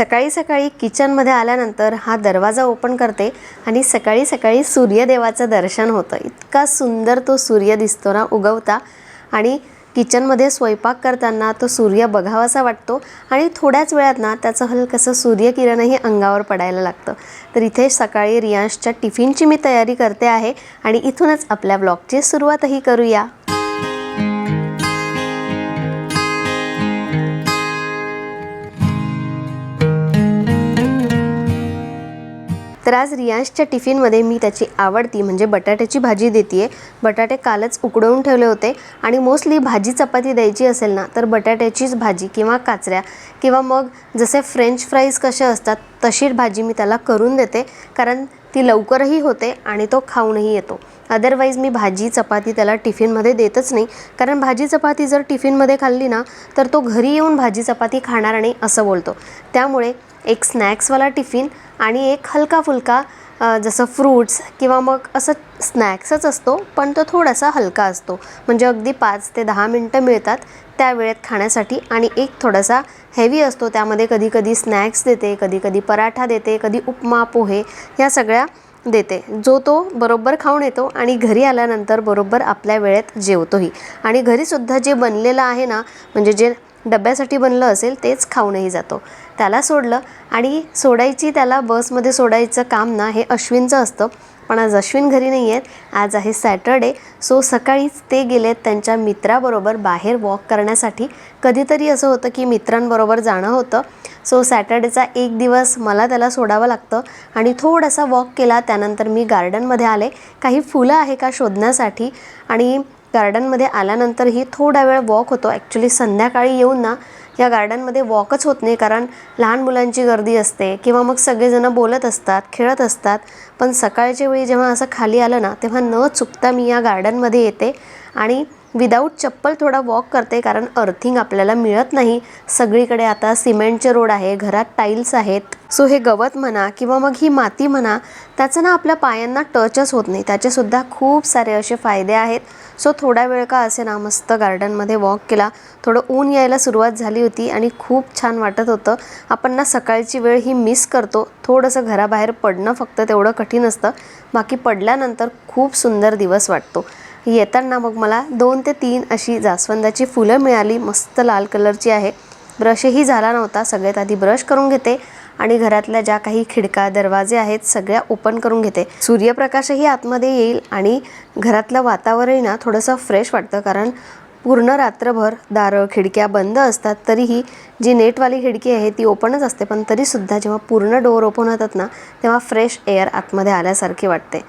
सकाळी सकाळी किचनमध्ये आल्यानंतर हा दरवाजा ओपन करते आणि सकाळी सकाळी सूर्यदेवाचं दर्शन होतं. इतका सुंदर तो सूर्य दिसतो ना उगवता. आणि किचनमध्ये स्वयंपाक करताना तो सूर्य बघावासा वाटतो आणि थोड्याच वेळात ना त्याचं हलकसं सूर्यकिरणही अंगावर पडायला लागतं. तर इथे सकाळी रियांशच्या टिफिनची मी तयारी करते आहे आणि इथूनच आपल्या ब्लॉगची सुरुवातही करूया. तर आज रियांशच्या टिफिनमध्ये मी त्याची आवडती म्हणजे बटाट्याची भाजी देते बटाटे कालच उकडवून ठेवले होते आणि मोस्टली भाजी चपाती द्यायची असेल ना तर बटाट्याचीच भाजी किंवा काचऱ्या किंवा मग जसे फ्रेंच फ्राईज कसे असतात तशी भाजी मी त्याला करून देते कारण ती लवकरही होते आणि तो खाऊनही येतो. अदरवाईज मी भाजी चपाती त्याला टिफिनमध्ये देतच नाही. कारण भाजी चपाती जर टिफिनमध्ये खाल्ली ना तर तो घरी येऊन भाजी चपाती खाणार नाही असं बोलतो. त्यामुळे एक स्नॅक्सवाला टिफिन आणि एक हलका फुलका जसं फ्रूट्स किंवा मग असं स्नॅक्सच असतो पण तो थोडासा हलका असतो. म्हणजे अगदी पाच ते दहा मिनटं मिळतात त्या वेळेत खाण्यासाठी आणि एक थोडासा हेवी असतो. त्यामध्ये कधी कधी स्नॅक्स देते कधी कधी पराठा देते कधी उपमा पोहे ह्या सगळ्या देते. जो तो बरोबर खाऊन येतो आणि घरी आल्यानंतर बरोबर आपल्या वेळेत जेवतोही. आणि घरीसुद्धा जे बनलेलं आहे ना म्हणजे जे डब्यासाठी बनलं असेल तेच खाऊनही जातो. त्याला सोडलं. आणि सोडायची त्याला बसमध्ये सोडायचं काम ना हे अश्विनचं असतं. पण आज अश्विन घरी नाही आहेत आज आहे सॅटरडे. सो सकाळीच ते गेलेत त्यांच्या मित्राबरोबर बाहेर वॉक करण्यासाठी. कधीतरी असं होतं की मित्रांबरोबर जाणं होतं. सो सॅटर्डेचा एक दिवस मला त्याला सोडावं लागतं. आणि थोडासा वॉक केला त्यानंतर मी गार्डनमध्ये आले. काही फुलं आहे का शोधण्यासाठी? आणि गार्डनमध्ये आल्यानंतरही थोडा वेळ वॉक होतो. ॲक्च्युली संध्याकाळी येऊन ना या गार्डनमध्ये वॉकच होत नाही कारण लहान मुलांची गर्दी असते किंवा मग सगळेजणं बोलत असतात खेळत असतात. पण सकाळच्या वेळी जेव्हा असं खाली आलं ना तेव्हा न चुकता मी या गार्डनमध्ये येते आणि विदाऊट चप्पल थोडा वॉक करते कारण अर्थिंग आपल्याला मिळत नाही. सगळीकडे आता सिमेंटचे रोड आहे घरात टाईल्स आहेत. सो हे गवत म्हणा किंवा मग ही माती म्हणा त्याचं ना आपल्या पायांना टचच होत नाही. त्याचेसुद्धा खूप सारे असे फायदे आहेत. सो थोडा वेळ का असे ना मस्त गार्डनमध्ये वॉक केला. थोडं ऊन यायला सुरुवात झाली होती आणि खूप छान वाटत होतं. आपण ना सकाळची वेळ ही मिस करतो. थोडंसं घराबाहेर पडणं फक्त तेवढं कठीण असतं. बाकी पडल्यानंतर खूप सुंदर दिवस वाटतो. येताना मग मला दोन ते तीन अशी जास्वंदाची फुलं मिळाली मस्त लाल कलरची आहे. ब्रशही झाला नव्हता सगळ्यात आधी ब्रश करून घेते आणि घरातल्या ज्या काही खिडका दरवाजे आहेत सगळ्या ओपन करून घेते. सूर्यप्रकाशही आतमध्ये येईल आणि घरातलं वातावरणही ना थोडंसं फ्रेश वाटतं कारण पूर्ण रात्रभर दारं खिडक्या बंद असतात तरीही जी नेटवाली खिडकी आहे ती ओपनच असते पण तरीसुद्धा जेव्हा पूर्ण डोअर ओपन होतात ना तेव्हा फ्रेश एअर आतमध्ये आल्यासारखी वाटते.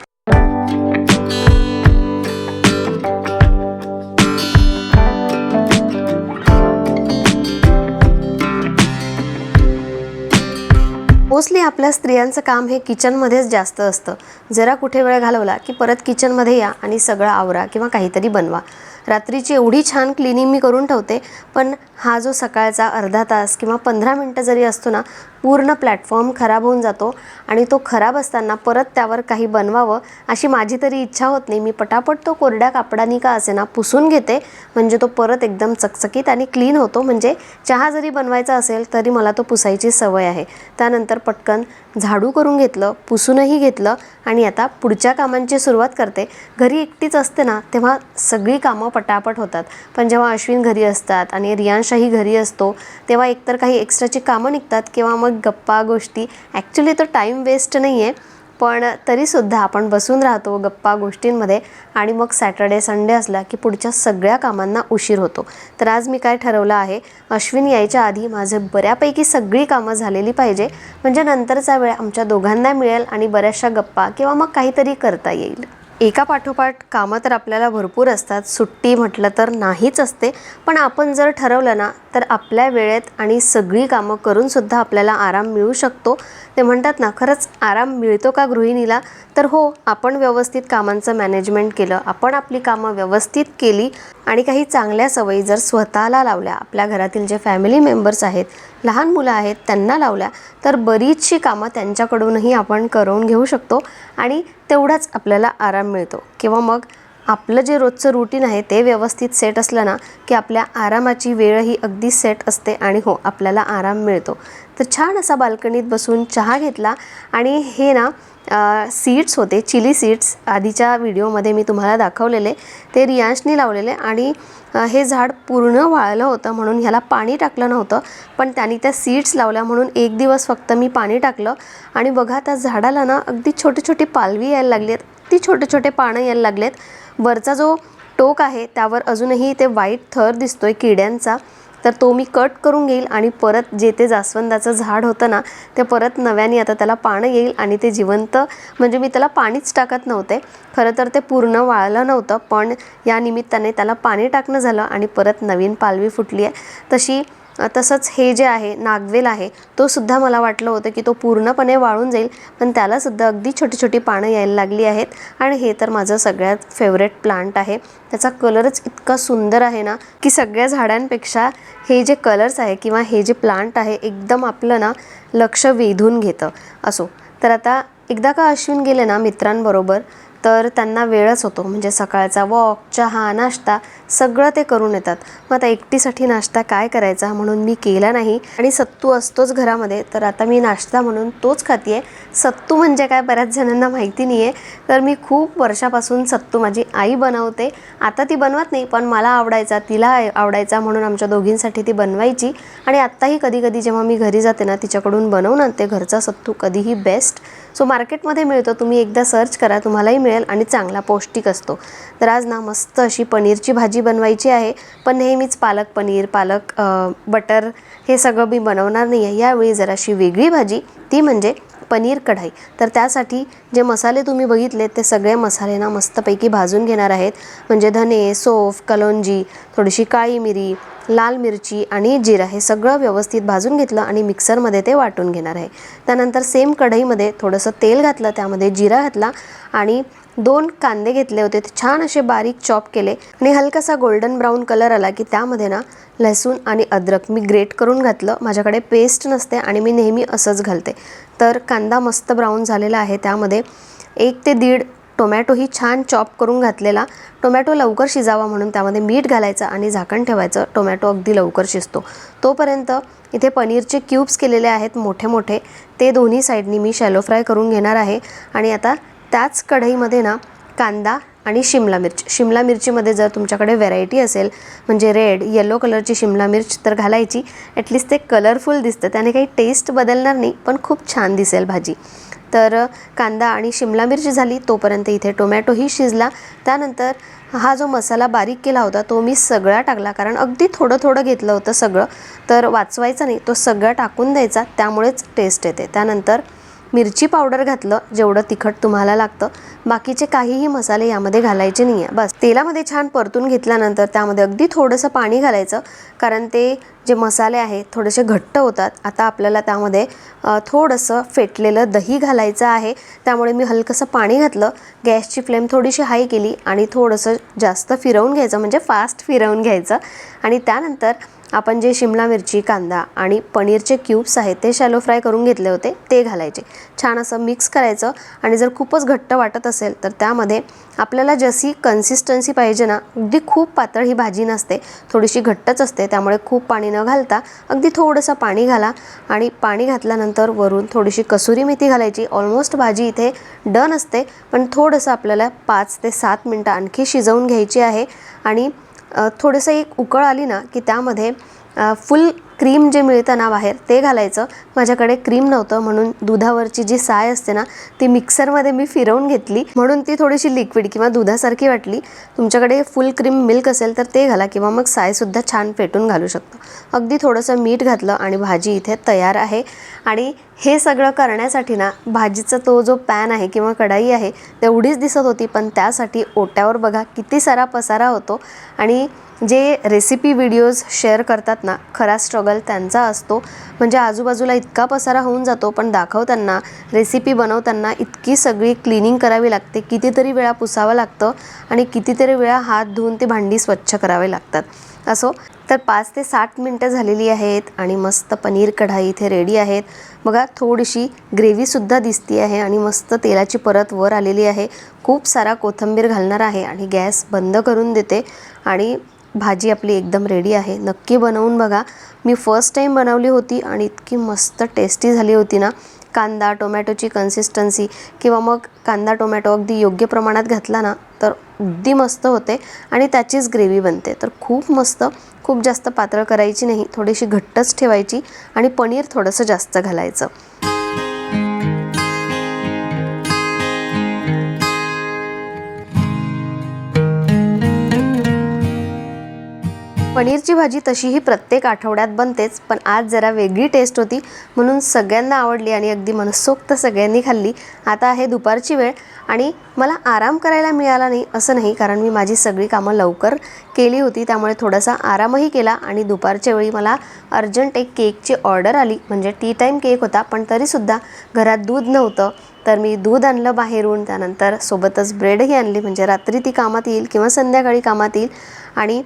मोस्टली आपल्या स्त्रियांचं काम हे किचनमध्येच जास्त असतं. जरा कुठे वेळ घालवला की परत किचनमध्ये या आणि सगळं आवरा किंवा काहीतरी बनवा. रात्रीची एवढी छान क्लिनिंग मी करून ठेवते पण हा जो सकाळचा अर्धा तास किंवा पंधरा मिनटं जरी असतो ना पूर्ण प्लॅटफॉर्म खराब होऊन जातो आणि तो खराब असताना परत त्यावर काही बनवावं अशी माझी तरी इच्छा होत नाही. मी पटापट तो कोरड्या कापडानी का असे ना पुसून घेते म्हणजे तो परत एकदम चकचकीत आणि क्लीन होतो. म्हणजे चहा जरी बनवायचा असेल तरी मला तो पुसायची सवय आहे. त्यानंतर पटकन झाडू करून घेतलं पुसूनही घेतलं आणि आता पुढच्या कामांची सुरुवात करते. घरी एकटीच असते ना तेव्हा सगळी कामं पटापट होतात. पण जेव्हा अश्विन घरी असतात आणि रियांशाही घरी असतो तेव्हा एकतर काही एक्स्ट्राची कामं निघतात किंवा मग गप्पा गोष्टी. ॲक्च्युली तो टाईम वेस्ट नाही आहे पण तरीसुद्धा आपण बसून राहतो गप्पा गोष्टींमध्ये आणि मग सॅटर्डे संडे असला की पुढच्या सगळ्या कामांना उशीर होतो. तर आज मी काय ठरवलं आहे अश्विन यायच्या आधी माझे बऱ्यापैकी सगळी कामं झालेली पाहिजे. म्हणजे नंतरचा वेळ आमच्या दोघांना मिळेल आणि बऱ्याचशा गप्पा किंवा मग काहीतरी करता येईल. एका पाठोपाठ कामं तर आपल्याला भरपूर असतात. सुट्टी म्हटलं तर नाहीच असते. पण आपण जर ठरवलं ना तर आपल्या वेळेत आणि सगळी कामं करूनसुद्धा आपल्याला आराम मिळू शकतो. ते म्हणतात ना खरंच आराम मिळतो का गृहिणीला? तर हो आपण व्यवस्थित कामांचं मॅनेजमेंट केलं. आपण आपली कामं व्यवस्थित केली आणि काही चांगल्या सवयी जर स्वतःला लावल्या आपल्या घरातील जे फॅमिली मेंबर्स आहेत लहान मुलं आहेत त्यांना लावल्या तर बरीचशी कामं त्यांच्याकडूनही आपण करून घेऊ शकतो आणि तेवढाच आपल्याला आराम मिळतो. किंवा मग आपलं जे रोजचं रुटीन आहे ते व्यवस्थित सेट असलं ना की आपल्या आरामाची वेळ ही अगदी सेट असते आणि हो आपल्याला आराम मिळतो. तर छान असा बाल्कनीत बसून चहा घेतला आणि हे ना सीड्स होते चिली सीड्स आधीच्या व्हिडिओमध्ये मी तुम्हाला दाखवलेले. ते रियांशनी लावलेले आणि हे झाड पूर्ण वाळलं होतं म्हणून ह्याला पाणी टाकलं नव्हतं पण त्यांनी त्या सीड्स लावल्या म्हणून एक दिवस फक्त मी पाणी टाकलं. आणि बघा त्या झाडाला ना अगदी छोटी छोटी पालवी यायला लागली आहेत किती छोटे छोटे पानं यायला लागलेत. वरचा जो टोक आहे त्यावर अजूनही ते वाईट थर दिसतोय किड्यांचा. तर तो मी कट करून घेईल आणि परत जे ते जास्वंदाचं झाड होतं ना ते परत नव्याने आता त्याला पानं येईल आणि ते जिवंत म्हणजे मी त्याला पाणीच टाकत नव्हते. खरं तर ते पूर्ण वाळलं नव्हतं पण या निमित्ताने त्याला पाणी टाकणं झालं आणि परत नवीन पालवी फुटली आहे तशी तसंच हे जे आहे नागवेल आहे तो सुद्धा मला वाटलं होतं की तो पूर्णपणे वाळून जाईल पण त्याला सुद्धा अगदी छोटी छोटी पानं यायला लागली आहेत. आणि हे तर माझं सगळ्यात फेवरेट प्लांट आहे. त्याचा कलरच इतका सुंदर आहे ना की सगळ्या झाडांपेक्षा हे जे कलर्स आहे किंवा हे जे प्लांट आहे एकदम आपलं ना लक्ष वेधून घेतं असो. तर आता एकदा का अश्विन गेले ना मित्रांबरोबर तर त्यांना वेळच होतो. म्हणजे सकाळचा वॉक चहा नाश्ता सगळं ते करून येतात. मग आता एकटीसाठी नाश्ता काय करायचा म्हणून मी केला नाही आणि सत्तू असतोच घरामध्ये तर आता मी नाश्ता म्हणून तोच खाते सत्तू म्हणजे काय बऱ्याच जणांना माहिती नाही आहे तर मी खूप वर्षापासून सत्तू माझी आई बनवते. आता ती बनवत नाही पण मला आवडायचा तिला आवडायचा म्हणून आमच्या दोघींसाठी ती बनवायची. आणि आत्ताही कधी कधी जेव्हा मी घरी जाते ना तिच्याकडून बनवून आणते घरचा सत्तू कधीही बेस्ट सो मार्केटमध्ये मिळतो तुम्ही एकदा सर्च करा तुम्हालाही मिळेल आणि चांगला पौष्टिक असतो. तर आज ना मस्त अशी पनीरची भाजी बनवायची आहे. पण नेहमीच पालक पनीर पालक बटर हे सगळं मी बनवणार नाही आहे यावेळी जराशी वेगळी भाजी ती म्हणजे पनीर कढाई. तर त्यासाठी जे मसाले तुम्ही बघितले ते सगळे मसाले ना मस्तपैकी भाजून घेणार आहेत. म्हणजे धने सोफ कलोंजी थोडीशी काळी मिरी लाल मिरची आणि जिरा हे सगळं व्यवस्थित भाजून घेतलं आणि मिक्सरमध्ये ते वाटून घेणार आहे. त्यानंतर सेम कढईमध्ये थोडंसं तेल घातलं त्यामध्ये जिरा घातला आणि दोन कांदे घेतले होते. छान असे बारीक चॉप केले आणि हलकासा गोल्डन ब्राऊन कलर आला की त्यामध्ये ना लसूण आणि अद्रक मी ग्रेट करून घातलं. माझ्याकडे पेस्ट नसते आणि मी नेहमी असंच घालते. तर कांदा मस्त ब्राऊन झालेला आहे. त्यामध्ये एक ते दीड टोमॅटोही छान चॉप करून घातलेला. टोमॅटो लवकर शिजावा म्हणून त्यामध्ये मीठ घालायचं आणि झाकण ठेवायचं. टोमॅटो अगदी लवकर शिजतो. तोपर्यंत इथे पनीरचे क्यूब्स केलेले आहेत मोठे मोठे. ते दोन्ही साईडनी मी शॅलो फ्राय करून घेणार आहे. आणि आता त्याच कढईमध्ये ना कांदा आणि शिमला मिरची. शिमला मिरचीमध्ये जर तुमच्याकडे व्हेरायटी असेल म्हणजे रेड येलो कलरची शिमला मिर्च तर घालायची. ॲटलिस्ट ते कलरफुल दिसतं. त्याने काही टेस्ट बदलणार नाही पण खूप छान दिसेल भाजी. तर कांदा आणि शिमला मिरची झाली तोपर्यंत इथे टोमॅटोही शिजला. त्यानंतर हा जो मसाला बारीक केला होता तो मी सगळा टाकला कारण अगदी थोडं थोडं घेतलं होतं सगळं. तर वाचवायचं नाही तो सगळा टाकून द्यायचा त्यामुळेच टेस्ट येते. त्यानंतर मिरची पावडर घातलं जेवढं तिखट तुम्हाला लागतं. बाकीचे काहीही मसाले यामध्ये घालायचे नाही आहे बस. तेलामध्ये छान परतून घेतल्यानंतर त्यामध्ये अगदी थोडंसं पाणी घालायचं कारण ते जे मसाले आहेत थोडेसे घट्ट होतात. आता आपल्याला त्यामध्ये थोडंसं फेटलेलं दही घालायचं आहे. त्यामुळे मी हलकंसं पाणी घातलं. गॅसची फ्लेम थोडीशी हाय केली आणि थोडंसं जास्त फिरवून घ्यायचं म्हणजे फास्ट फिरवून घ्यायचं. आणि त्यानंतर आपण जे शिमला मिरची कांदा आणि पनीरचे क्यूब्स आहेत ते शॅलो फ्राय करून घेतले होते ते घालायचे. छान असं मिक्स करायचं आणि जर खूपच घट्ट वाटत असेल तर त्यामध्ये आपल्याला जशी कन्सिस्टन्सी पाहिजे ना अगदी खूप पातळ ही भाजी नसते थोडीशी घट्टच असते त्यामुळे खूप पाणी न घालता अगदी थोडंसं पाणी घाला आणि पाणी घातल्यानंतर वरून थोडीशी कसुरी मेथी घालायची. ऑलमोस्ट भाजी इथे डन असते पण थोडंसं आपल्याला पाच ते सात मिनटं आणखी शिजवून घ्यायची आहे आणि थोडंसं एक उकळ आली ना की त्यामध्ये फुल क्रीम जे मिळतं ना बाहेर ते घालायचं. माझ्याकडे क्रीम नव्हतं म्हणून दुधावरची जी साय असते ना ती मिक्सरमध्ये मी फिरवून घेतली. म्हणून ती थोडीशी लिक्विड किंवा दुधासारखी वाटली. तुमच्याकडे फुल क्रीम मिल्क असेल तर ते घाला किंवा मग सायसुद्धा छान फेटून घालू शकतो. अगदी थोडंसं मीठ घातलं आणि भाजी इथे तयार आहे. आणि हे सगळं करण्यासाठी ना भाजीचा तो जो पॅन आहे किंवा कढाई आहे तेवढीच दिसत होती पण त्यासाठी ओट्यावर बघा किती सारा पसारा होतो. आणि जे रेसिपी व्हिडिओज शेअर करतात ना खरा स्ट्रगल त्यांचा असतो. म्हणजे आजूबाजूला इतका पसारा होऊन जातो पण दाखवताना रेसिपी बनवताना इतकी सगळी क्लिनिंग करावी लागते. कितीतरी वेळा पुसावं लागतं आणि कितीतरी वेळा हात धुवून ती भांडी स्वच्छ करावे लागतात. असो तर पाच ते साठ मिनटं झालेली आहेत आणि मस्त पनीर कढाई इथे रेडी आहेत. बघा थोडीशी ग्रेव्हीसुद्धा दिसती आहे आणि मस्त तेलाची परत वर आलेली आहे. खूप सारा कोथिंबीर घालणार आहे आणि गॅस बंद करून देते आणि भाजी आपली एकदम रेडी आहे. नक्की बनवून बघा. मी फर्स्ट टाईम बनवली होती आणि इतकी मस्त टेस्टी झाली होती ना. कांदा टोमॅटोची कन्सिस्टन्सी किंवा मग कांदा टोमॅटो अगदी योग्य प्रमाणात घातला ना तर अगदी मस्त होते आणि त्याचीच ग्रेव्ही बनते. तर खूप मस्त खूप जास्त पातळ करायची नाही थोडीशी घट्टच ठेवायची आणि पनीर थोडंसं जास्त घालायचं. पनीरची भाजी तशीही प्रत्येक आठवड्यात बनतेच पण आज जरा वेगळी टेस्ट होती म्हणून सगळ्यांना आवडली आणि अगदी मनसोक्त सगळ्यांनी खाल्ली. आता आहे दुपारची वेळ आणि मला आराम करायला मिळाला नाही असं नाही कारण मी माझी सगळी कामं लवकर केली होती त्यामुळे थोडासा आरामही केला आणि दुपारच्या वेळी मला अर्जंट एक केकची ऑर्डर आली. म्हणजे टी टाईम केक होता पण तरीसुद्धा घरात दूध नव्हतं. तर मी दूध आणलं बाहेरून त्यानंतर सोबतच ब्रेडही आणली. म्हणजे रात्री ती कामात येईल किंवा संध्याकाळी कामात येईल. आणि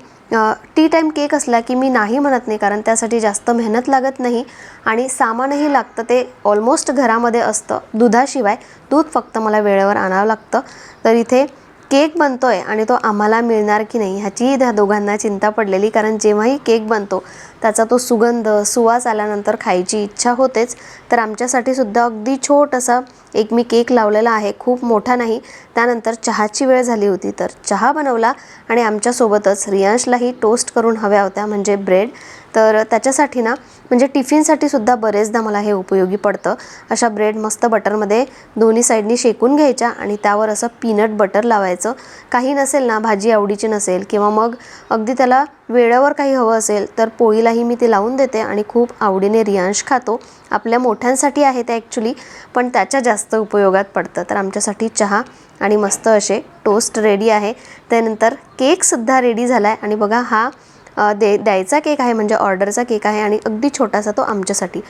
टी टाईम केक असला की मी नाही म्हणत नाही कारण त्यासाठी जास्त मेहनत लागत नाही. आणि सामानही लागतं ते ऑलमोस्ट घरामध्ये असतं दुधाशिवाय. दूध फक्त मला वेळेवर आणावं लागतं. तर इथे केक बनतो आहे आणि तो आम्हाला मिळणार की नाही ह्याचीही त्या दोघांना चिंता पडलेली कारण जेव्हाही केक बनतो त्याचा तो सुगंध सुवास आल्यानंतर खायची इच्छा होतेच. तर आमच्यासाठी सुद्धा अगदी छोटासा एक मी केक लावलेला आहे खूप मोठा नाही त्यानंतर चहाची वेळ झाली होती. तर चहा बनवला आणि आमच्यासोबतच रियांशलाही टोस्ट करून हव्या होत्या म्हणजे ब्रेड. तर त्याच्यासाठी ना म्हणजे टिफिनसाठी सुद्धा बरेचदा मला हे उपयोगी पडतं. अशा ब्रेड मस्त बटरमध्ये दोन्ही साईडनी शेकून घ्यायच्या आणि त्यावर असं पीनट बटर लावायचं. काही नसेल ना भाजी आवडीची नसेल किंवा मग अगदी त्याला वेळेवर काही हवं असेल तर पोळीलाही मी ते लावून देते आणि खूप आवडीने रियांश खातो. आपल्या मोठ्यांसाठी आहे ते ॲक्च्युली पण त्याच्या जास्त उपयोगात पडतं. तर आमच्यासाठी चहा आणि मस्त असे टोस्ट रेडी आहे. त्यानंतर केकसुद्धा रेडी झाला आहे आणि बघा हा दे द्यायचा केक आहे म्हणजे ऑर्डरचा केक आहे आणि अगदी छोटासा तो आमच्यासाठी.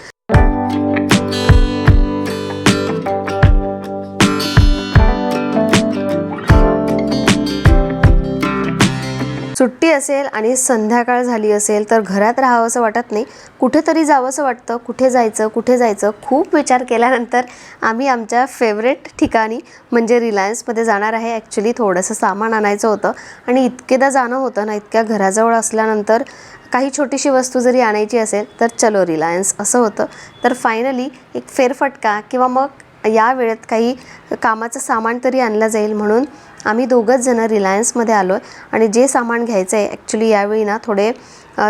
सुट्टी असेल आणि संध्याकाळ झाली असेल तर घरात राहावं असं वाटत नाही. कुठेतरी जावं असं वाटतं. कुठे जायचं कुठे जायचं? खूप विचार केल्यानंतर आम्ही आमच्या फेवरेट ठिकाणी म्हणजे रिलायन्समध्ये जाणार आहे. ॲक्च्युली थोडंसं सामान आणायचं होतं आणि इतकेदा जाणं होतं ना इतक्या घराजवळ असल्यानंतर काही छोटीशी वस्तू जरी आणायची असेल तर चलो रिलायन्स असं होतं. तर फायनली एक फेरफटका किंवा मग या वेळेत काही कामाचं सामान तरी आणलं जाईल म्हणून आम्ही दोघंच जणं रिलायन्समध्ये आलो आहे आणि जे सामान घ्यायचं आहे ॲक्च्युली यावेळी ना थोडे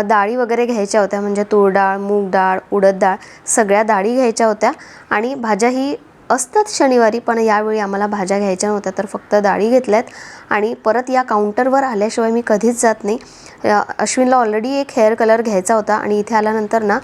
डाळी वगैरे घ्यायच्या होत्या. म्हणजे तूर डाळ मूग डाळ उडद डाळ सगळ्या डाळी घ्यायच्या होत्या. आणि भाज्याही असतात शनिवारी पण यावेळी आम्हाला भाज्या घ्यायच्या नव्हत्या तर फक्त डाळी घेतल्यात. आणि परत या काउंटरवर आल्याशिवाय मी कधीच जात नाही. अश्विनला ऑलरेडी एक हेअर कलर घ्यायचा होता. आणि इथे आल्यानंतर ना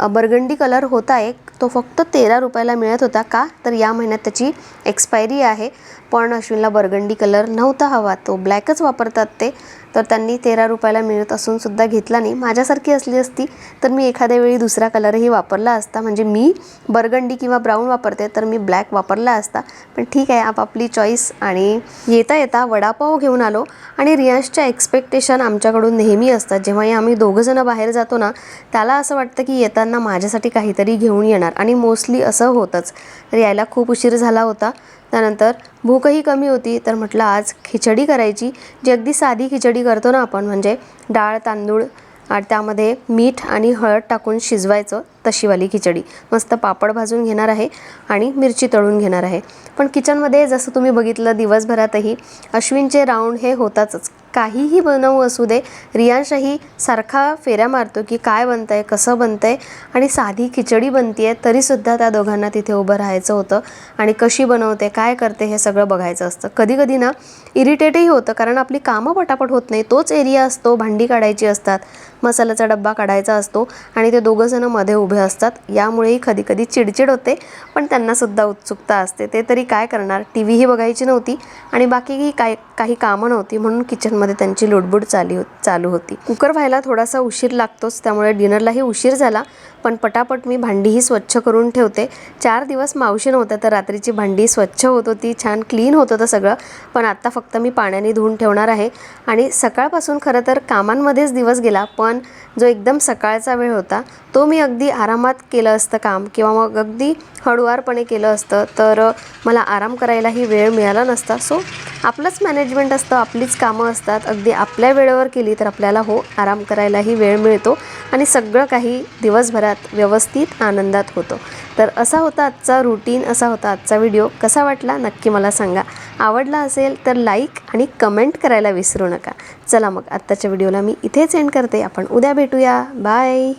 बर्गंडी कलर होता एक. तो फक्त तेरा रुपयाला मिळत होता. का? तर या महिन्यात त्याची एक्सपायरी आहे. पण अश्विनला बर्गंडी कलर नव्हता हवा. तो ब्लॅकच वापरतात ते. तर त्यांनी तेरा रुपयाला मिळत असून सुद्धा घेतला नाही. माझ्यासारखी असली असती तर मी एखाद्या वेळी दुसरा कलरही वापरला असता. म्हणजे मी बर्गंडी किंवा ब्राऊन वापरते तर मी ब्लॅक वापरला असता. पण ठीक आहे आपापली चॉईस आणि येता येता वडापाव घेऊन आलो. आणि रियांशच्या एक्सपेक्टेशन आमच्याकडून नेहमी असतात. जेव्हाही आम्ही दोघंजणं बाहेर जातो ना त्याला असं वाटतं की येताना माझ्यासाठी काहीतरी घेऊन येणार. आणि मोस्टली असं होतंच. तर यायला खूप उशीर झाला होता. त्यानंतर भूकही कमी होती तर म्हटलं आज खिचडी करायची. जी अगदी साधी खिचडी करतो ना आपण म्हणजे डाळ तांदूळ आणि त्यामध्ये मीठ आणि हळद टाकून शिजवायचं तशीवाली खिचडी. मस्त पापड भाजून घेणार आहे आणि मिरची तळून घेणार आहे. पण किचनमध्ये जसं तुम्ही बघितलं दिवसभरातही अश्विनचे राऊंड हे होतातच. काहीही बनवू असू दे रियांशाही सारखा फेऱ्या मारतो की काय बनतं आहे कसं बनतं आहे आणि साधी खिचडी बनती आहे तरीसुद्धा त्या दोघांना तिथे उभं राहायचं होतं आणि कशी बनवते काय करते हे सगळं बघायचं असतं. कधी कधी ना इरिटेटही होतं कारण आपली कामं पटापट होत नाही. तोच एरिया असतो भांडी काढायची असतात. मसाल्याचा डब्बा काढायचा असतो आणि ते दोघंजणं मध्ये उभे असतात. यामुळेही कधी कधी चिडचिड होते पण त्यांनासुद्धा उत्सुकता असते. ते तरी काय करणार? टी व्हीही बघायची नव्हती आणि बाकीही काय काही कामं नव्हती म्हणून किचनमध्ये त्यांची लुडबुड चाली हो चालू होती. कुकर व्हायला थोडासा उशीर लागतोच त्यामुळे डिनरलाही उशीर झाला पण पटापट मी भांडीही स्वच्छ करून ठेवते. चार दिवस मावशी नव्हत्या तर रात्रीची भांडी स्वच्छ होत होती. छान क्लीन होत होतं सगळं पण आत्ता फक्त मी पाण्याने धुवून ठेवणार आहे. आणि सकाळपासून खरं तर कामांमध्येच दिवस गेला पण पण जो एकदम सकाळचा वेळ होता तो मी अगदी आरामात केलं असतं काम किंवा मग अगदी हळुवारपणे केलं असतं तर मला आराम करायलाही वेळ मिळाला नसता. सो आपलंच मॅनेजमेंट असतं आपलीच कामं असतात. अगदी आपल्या वेळेवर केली तर आपल्याला हो आराम करायलाही वेळ मिळतो आणि सगळं काही दिवसभरात व्यवस्थित आनंदात होतं. तर असा होता आजचा रुटीन असा होता आजचा व्हिडिओ कसा वाटला? नक्की मला सांगा. आवडला असेल तर लाईक आणि कमेंट करायला विसरू नका. चला मग आत्ताच्या व्हिडिओला मी इथेच एंड करते. आपण उद्या भेटूया. बाय